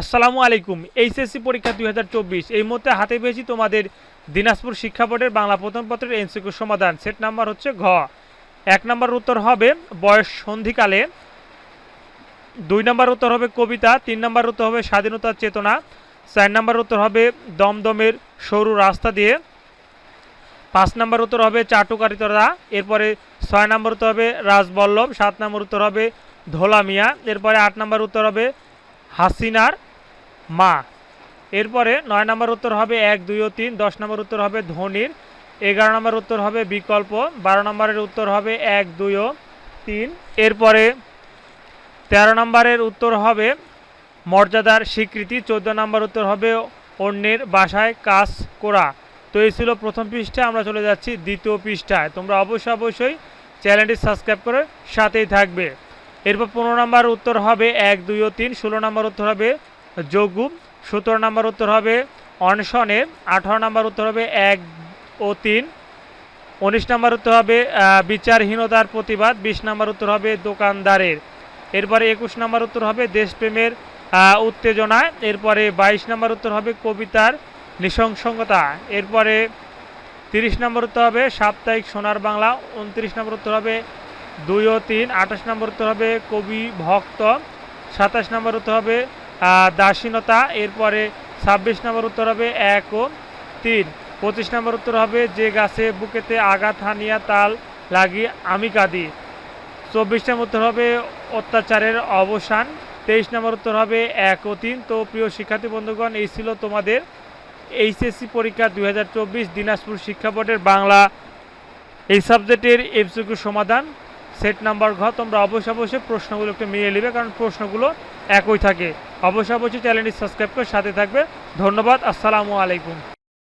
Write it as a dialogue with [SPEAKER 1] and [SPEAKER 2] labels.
[SPEAKER 1] আসসালামু আলাইকুম, এইচএসসি পরীক্ষা দুই হাজার চব্বিশ। এই মুহূর্তে হাতে পেয়েছি তোমাদের দিনাজপুর শিক্ষা বোর্ডের বাংলা প্রথম পত্রের এনসিকিউ সমাধান। সেট নাম্বার হচ্ছে ঘ। এক নম্বর উত্তর হবে বয়স সন্ধিকালে। দুই নম্বর উত্তর হবে কবিতা। তিন নম্বর উত্তর হবে স্বাধীনতার চেতনা। চার নম্বর উত্তর হবে দমদমের সরু রাস্তা দিয়ে। পাঁচ নম্বর উত্তর হবে চাটুকারিতরা। এরপরে ছয় নম্বর উত্তর হবে রাজবল্লভ। সাত নম্বর উত্তর হবে ধোলা মিয়া। এরপরে আট নম্বর উত্তর হবে হাসিনার। মা। এরপরে নয় নম্বর উত্তর হবে এক, দুই ও তিন, দশ নম্বর উত্তর হবে ধনির, এগারো নম্বর উত্তর হবে বিকল্প, বারো নম্বরের উত্তর হবে এক, দুই ও তিন। এরপরে তেরো নম্বরের উত্তর হবে মর্যাদার স্বীকৃতি, চোদ্দ নম্বর উত্তর হবে অন্যের বাসায় কাজ করা। তো এই ছিল প্রথম পৃষ্ঠায় আমরা চলে যাচ্ছি দ্বিতীয় পৃষ্ঠায়। তোমরা অবশ্যই অবশ্যই চ্যানেলটি সাবস্ক্রাইব করে সাথেই থাকবে। এরপর পনেরো নম্বর উত্তর হবে এক, দুই ও তিন, ষোলো নম্বর উত্তর হবে যোগু সতেরো নম্বর উত্তর হবে অনশনে আঠারো নম্বর উত্তর হবে এক ও তিন উনিশ নম্বর উত্তর হবে বিচারহীনতার প্রতিবাদ বিশ নম্বর উত্তর হবে দোকানদারের এরপরে একুশ নম্বর উত্তর হবে দেশপ্রেমের উত্তেজনা এরপরে বাইশ নম্বর উত্তর হবে কবিতার নৃশংসতা এরপরে তিরিশ নম্বর উত্তর হবে সাপ্তাহিক সোনার বাংলা উনত্রিশ নম্বর উত্তর হবে দুই ও তিন আঠাশ নম্বর উত্তর হবে কবি ভক্ত সাতাশ নম্বর উত্তর হবে দাসীনতা এরপরে ছাব্বিশ নম্বর উত্তর হবে এক ও তিন। পঁচিশ নম্বর উত্তর হবে যে গাছে বুকেতে আঘাত, হানিয়া, তাল লাগি আমি কাঁদি। চব্বিশ নম্বর উত্তর হবে অত্যাচারের অবসান। তেইশ নম্বর উত্তর হবে এক ও তিন। তো প্রিয় শিক্ষার্থী বন্ধুগণ, এই ছিল তোমাদের এইচএসসি পরীক্ষা দুই হাজার চব্বিশ দিনাজপুর শিক্ষা বোর্ডের বাংলা এই সাবজেক্টের এমসিকিউ সমাধান। সেট নাম্বার ঘ তোমরা অবশ্য অবশ্যই প্রশ্নগুলো একটু মিলিয়ে নেবে, কারণ প্রশ্নগুলো একই থাকে। অবশ্য অবশ্যই চ্যানেলটি সাবস্ক্রাইব করে সাথে থাকবে। ধন্যবাদ, আসসালামু আলাইকুম।